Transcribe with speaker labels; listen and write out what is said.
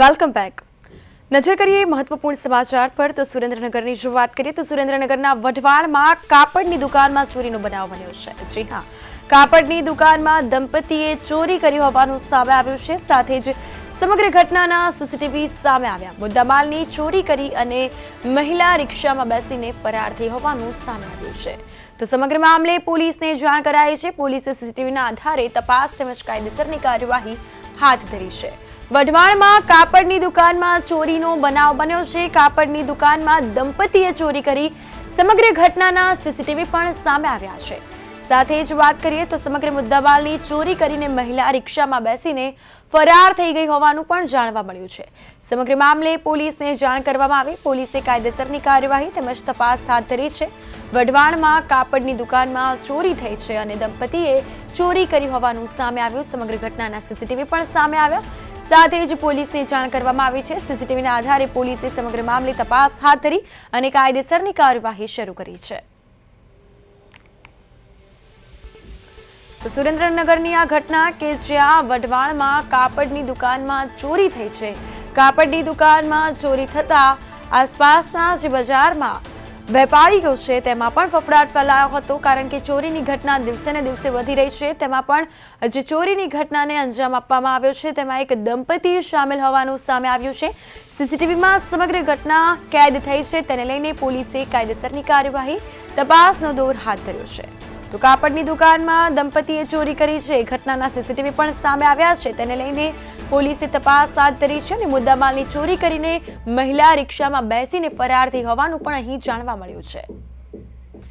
Speaker 1: Welcome back. નજર કરીએ મહત્વપૂર્ણ સમાચાર પર, તો સુરેન્દ્રનગરની જો વાત કરીએ, તો સુરેન્દ્રનગરના વઢવાળમાં કાપડની દુકાનમાં ચોરીનો બનાવ બન્યો છે. જી હા, કાપડની દુકાનમાં દંપતીએ ચોરી કરી હોવાનું સામે આવ્યું છે. સાથે જ સમગ્ર ઘટનાના સીસીટીવી સામે આવ્યા. મુદ્દામાલની ચોરી કરી અને મહિલા રિક્ષામાં બેસીને ફરાર થઈ હોવાનું સામે આવ્યું છે. તો સમગ્ર મામલે પોલીસને જાણ કરાઈ છે. પોલીસે સીસીટીવીના આધારે તપાસ તેમજ કાયદેસરની કાર્યવાહી હાથ ધરી છે. વઢવાણમાં કાપડની દુકાનમાં ચોરીનો બનાવ બન્યો છે. કાપડની દુકાનમાં દંપતીએ ચોરી કરી. સમગ્ર ઘટનાના સીસીટીવી પણ સામે આવ્યા છે. સાથે જ વાત કરીએ તો સમગ્ર મુદ્દામાલની ચોરી કરીને મહિલા રિક્ષામાં બેસીને ફરાર થઈ ગઈ હોવાનું પણ જાણવા મળ્યું છે. સમગ્ર મામલે પોલીસને જાણ કરવામાં આવી. પોલીસે કાયદેસરની કાર્યવાહી તેમજ તપાસ હાથ ધરી છે. વઢવાણમાં કાપડની દુકાનમાં ચોરી થઈ છે અને દંપતીએ ચોરી કરી હોવાનું સામે આવ્યું. સમગ્ર ઘટનાના સીસીટીવી પણ સામે આવ્યા. સાથે જ પોલીસને જાણ કરવામાં આવી છે. સીસીટીવીના આધારે પોલીસે સમગ્ર મામલે તપાસ હાથ ધરી અને કાયદેસરની કાર્યવાહી શરૂ કરી છે. સુરેન્દ્રનગરની આ ઘટના કે જ્યાં વઢવાણમાં કાપડની દુકાનમાં ચોરી થઈ છે. કાપડની દુકાનમાં ચોરી થતા આસપાસના જ બજારમાં વેપારીઓ છે, તેમાં પણ ફફડાટ ફેલાયો હતો, કારણ કે ચોરીની ઘટના દિવસે ને દિવસે વધી રહી છે. તેમાં પણ જે ચોરીની ઘટનાને અંજામ આપવામાં આવ્યો છે, તેમાં એક દંપતી સામેલ હોવાનું સામે આવ્યું છે. સીસીટીવીમાં સમગ્ર ઘટના કેદ થઈ છે, તેને લઈને પોલીસે કાયદેસરની કાર્યવાહી તપાસનો દોર હાથ ધર્યો છે. તો કાપડની દુકાનમાં દંપતીએ ચોરી કરી છે. ઘટનાના સીસીટીવી પણ સામે આવ્યા છે. તેને લઈને પોલીસે તપાસ હાથ ધરી છે અને મુદ્દામાલની ચોરી કરીને મહિલા રિક્ષામાં બેસીને ફરાર થઈ હોવાનું પણ અહીં જાણવા મળ્યું છે.